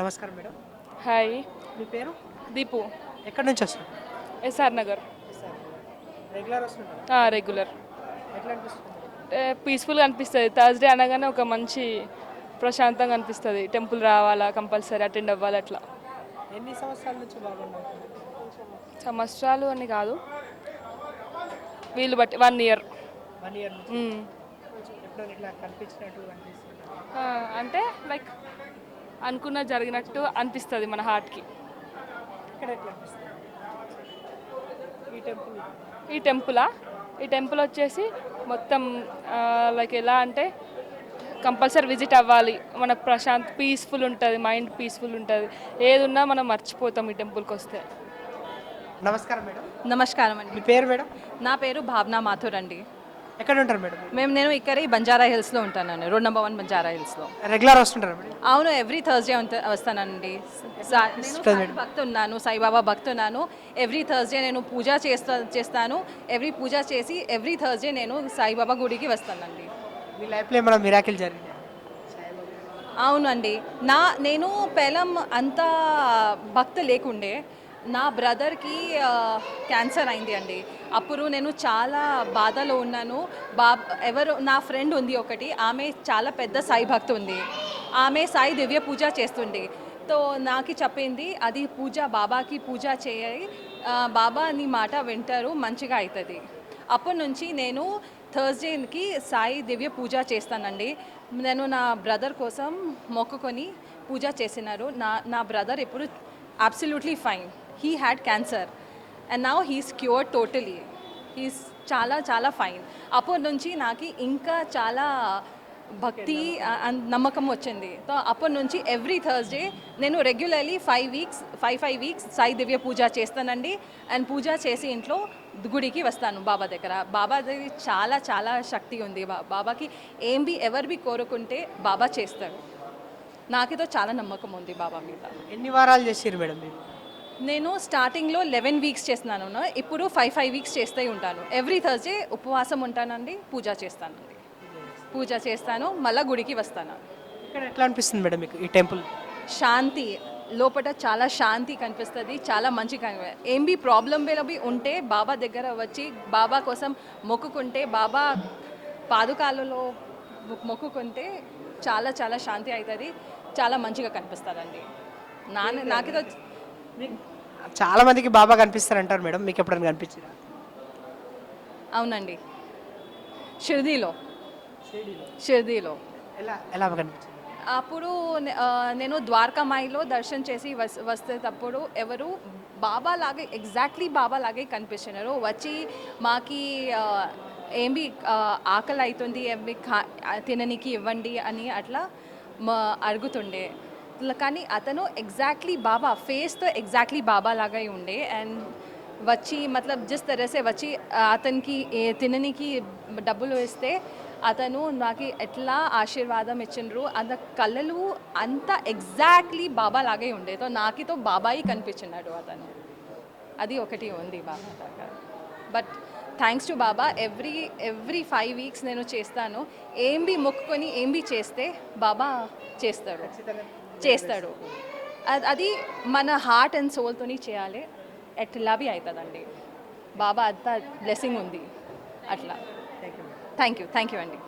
నమస్కారం madam. Hi. మీ పేరు? దీపు. ఎక్కడి నుంచి వస్తారు ఎస్ఆర్ నగర్. రెగ్యులర్ వస్తుంటారు? రెగ్యులర్. ఎట్లా అనిపిస్తుంది? పీస్ఫుల్గా అనిపిస్తుంది. థర్స్డే అనగానే ఒక మంచి ప్రశాంతంగా అనిపిస్తుంది. టెంపుల్ రావాలా కంపల్సరీ అటెండ్ అవ్వాలి అట్లా. ఎన్ని సంవత్సరాల నుంచి సంవత్సరాలు అని కాదు. వీళ్ళు బట్టి వన్ ఇయర్ వన్ ఇయర్ అంటే లైక్ అనుకున్న జరిగినట్టు అనిపిస్తుంది మన హార్ట్కి. ఈ టెంపుల్ ఈ టెంపులా? ఈ టెంపుల్ వచ్చేసి మొత్తం లైక్ ఎలా అంటే కంపల్సరీ విజిట్ అవ్వాలి. మనకు ప్రశాంత్ పీస్ఫుల్ ఉంటుంది మైండ్ పీస్ఫుల్ ఉంటుంది. ఏది ఉన్నా మనం మర్చిపోతాం ఈ టెంపుల్కి వస్తే నమస్కారం మేడం. నమస్కారం అండి. మీ పేరు మేడం? నా పేరు భావన మాథుర్ అండి. ఎక్కడ ఉంటారు మేడం? మేము నేను ఇక్కడ బంజారా హిల్స్లో ఉంటానండి రోడ్ నెంబర్ వన్ బంజారా హిల్స్లో. రెగ్యులర్ వస్తుంటారా మేడం? అవును ఎవ్రీ థర్స్డే వస్తానండి. భక్తు ఉన్నాను సాయిబాబా భక్తు ఉన్నాను. ఎవ్రీ థర్స్డే నేను పూజ చేస్తా చేస్తాను. ఎవ్రీ పూజ చేసి ఎవ్రీ థర్స్డే నేను సాయిబాబా గుడికి వస్తానండి. మీ లైఫ్లో ఏమైనా మిరాకిల్ జరిగింది? అవునండి. నా నేను పెలం అంత భక్తి లేకుండే. నా బ్రదర్కి క్యాన్సర్ అయింది అండి అప్పుడు నేను చాలా బాధలో ఉన్నాను. బా ఎవరు నా ఫ్రెండ్ ఉంది ఒకటి ఆమె చాలా పెద్ద సాయి భక్తి ఉంది. ఆమె సాయి దివ్య పూజ చేస్తుంది తో నాకు చెప్పింది అది పూజ బాబాకి పూజ చేయాలి. బాబా నీ మాట వింటారు మంచిగా అవుతుంది అప్పటి నుంచి నేను థర్స్డేకి సాయి దివ్య పూజ చేస్తానండి. నేను నా బ్రదర్ కోసం మొక్కుకొని పూజ చేసినారు. నా నా బ్రదర్ ఇప్పుడు absolutely fine. He had cancer and now he's cure totally he's చాలా చాలా ఫైన్ అప్పటి నుంచి నాకు ఇంకా చాలా భక్తి నమ్మకం. వచ్చింది. సో అప్పటి నుంచి ఎవ్రీ థర్స్డే నేను regularly five weeks five five weeks Sai Divya పూజ చేస్తానండి. అండ్ పూజ చేసి ఇంట్లో గుడికి వస్తాను బాబా దగ్గర. బాబా దగ్గర చాలా చాలా శక్తి ఉంది. బా- బాబాకి ఏం బి ఎవరు బి కోరుకుంటే బాబా చేస్తారు. నాకేదో చాలా నమ్మకం ఉంది బాబా మీద. ఎన్ని వారాలు చేసారు మేడం మీరు? నేను స్టార్టింగ్లో లెవెన్ వీక్స్ చేస్తున్నాను. ఇప్పుడు ఫైవ్ ఫైవ్ వీక్స్ చేస్తూ ఉంటాను. ఎవ్రీ థర్స్డే ఉపవాసం ఉంటానండి పూజ చేస్తానండి పూజ చేస్తాను మళ్ళీ గుడికి వస్తాను. ఇక్కడ ఎట్లా అనిపిస్తుంది మేడం మీకు ఈ టెంపుల్? శాంతి. లోపల చాలా శాంతి కనిపిస్తుంది చాలా మంచి కనిపి ఏం బి ప్రాబ్లం బి ఉంటే బాబా దగ్గర వచ్చి బాబా కోసం మొక్కుకుంటే బాబా పాదుకాలలో మొక్కుకుంటే చాలా చాలా శాంతి అవుతుంది చాలా మంచిగా కనిపిస్తుందండి. నా చాలా మందికి బాబా కనిపిస్తారు అంటారు మేడం. మీకు ఎప్పుడైనా కనిపించారా అవునండి. షిర్దీలో. షిర్దీలో. ఎలా ఎలా కనిపించింది? అప్పుడు నేను ద్వారకామాయిలో దర్శనం చేసి వస్ వస్తేటప్పుడు ఎవరు బాబా లాగే ఎగ్జాక్ట్లీ బాబా లాగే కనిపిస్తున్నారు వచ్చి మాకి ఏమి ఆకలి అవుతుంది ఏమి తిననీకి ఇవ్వండి అని అట్లా మా అడుగుతుండే. కానీ అతను ఎగ్జాక్ట్లీ బాబా ఫేస్తో ఎగ్జాక్ట్లీ బాబా లాగా ఉండే. అండ్ వచ్చి మతలబ్ జిస్ తరసే వచ్చి అతనికి తిననికి తిననీకి డబ్బులు ఇస్తే అతను నాకు ఎట్లా ఆశీర్వాదం ఇచ్చిండ్రు అంత కళ్ళలు అంత ఎగ్జాక్ట్లీ బాబా లాగే ఉండే. తో నాకితో బాబాయి కనిపించినాడు అతను. అది ఒకటి ఉంది బాబా దగ్గర but thanks to Baba every every five weeks నేను చేస్తాను. ఏం బి మొక్కుకొని ఏం బి చేస్తే బాబా చేస్తాడు చేస్తాడు. అది మన హార్ట్ అండ్ సోల్తోని చేయాలి. ఎట్లా బి అవుతుందండి బాబా అంత బ్లెస్సింగ్ ఉంది. అట్లా. థ్యాంక్ యూ థ్యాంక్ యూ అండి.